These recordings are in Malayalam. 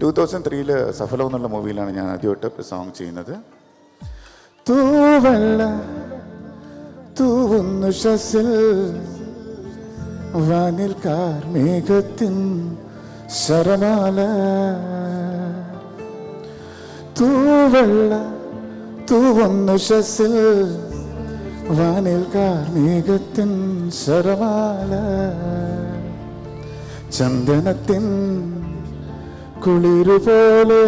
ടൂ തൗസൻഡ് ത്രീയിൽ സഫലം എന്നുള്ള മൂവിയിലാണ് ഞാൻ ആദ്യമായിട്ട് സോങ് ചെയ്യുന്നത്. തൂവല്ല തൂവുന്നു ശസിൽ. വാനിൽ കാർമേഘത്തിൻ ശരമാല. തൂവെള്ള തൂവുന്നു ശസിൽ. വാനിൽ കാർമേഘത്തിൻ ശരമാല. ചന്ദനത്തിൻ കുളിരുപോലെ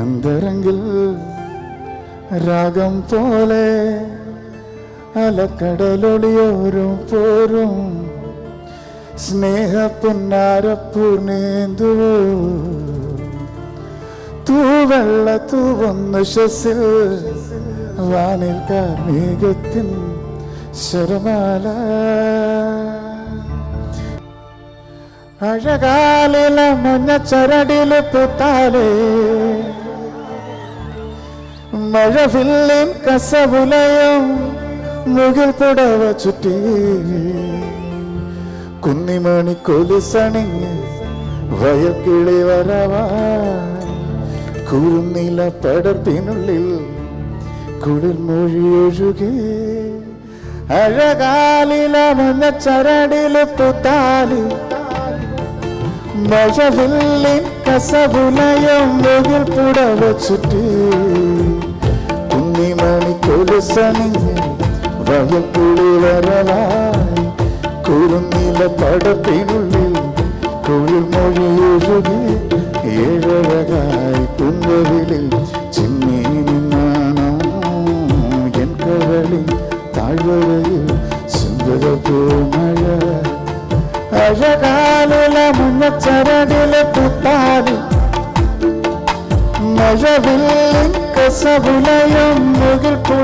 അന്തരങ്കിൽ രാഗം പോലെ അലക്കടലൊളിയോരും പോരും. സ്നേഹ പൊന്നാരപ്പൂർണേന്തുവോ തൂവെള്ള തൂവന്ന ശസിൽ വാനിൽ കാർമേഘത്തിൻ ശരമാല അഴകാലില മഞ്ഞ ചരടിൽ പുത്താലേ. മഴവില്ലിൻ കസവുലയും മുകിൽ പുടവ ചുറ്റി. കുന്നിമണി കൊലുസണിഞ്ഞ് വയക്കിളി വരവാ കുറുന്നില പടത്തിനുള്ളിൽ കുളിർ മൊഴിയൊഴുകി അഴകാലില മഞ്ഞ ചരടിൽ പുത്താലി. മഴവില്ലിൻ കസവുലയം മുകിൽ പുടവ ചുറ്റി. കുന്നിമണി കൊലുസണിഞ്ഞ് വയപ്പുളി വരവായി കുറുന്നില പടത്തിനുള്ളിൽ കുളിർ മൊഴിയൊഴുകി ഏഴഴകായി പുന്നവിളിൽ ചിമ്മി നിന്നാണോ എൻ കരളിൽ താഴ്വരയിൽ സുന്ദര പൂമഴ അഴകാലില മുന്നച്ചരടിലെ പുത്താലി മഴവില്ലിൻ കസവുലയും മുകിൽ പുടവ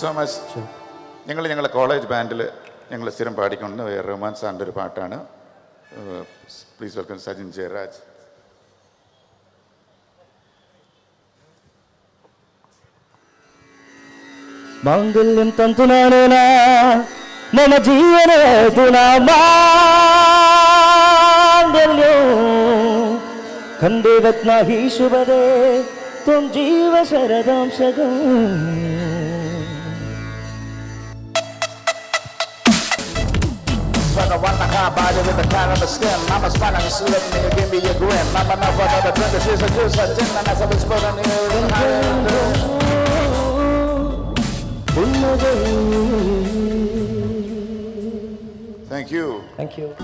സോ മച്ച് ഞങ്ങൾ ഞങ്ങളുടെ കോളേജ് ബാൻഡിൽ ഞങ്ങൾ സ്ഥിരം പാടിക്കൊണ്ട് റഹ്മാൻ സാറിന്റെ ഒരു പാട്ടാണ്. Please welcome Sajin Jayaraj. മാംഗല്യം തന്തുനാനേന മമ ജീവനേതുനാ മാംഗല്യോ ഖണ്ഡേ രത്നാഹി ശുഭദേ ത്വം ജീവ ശരദാംശകം the of a. I'm a spine and a and you give me a grin. I'm enough another juice, a tin, and as I've been spilling here, and Thank you. Thank you.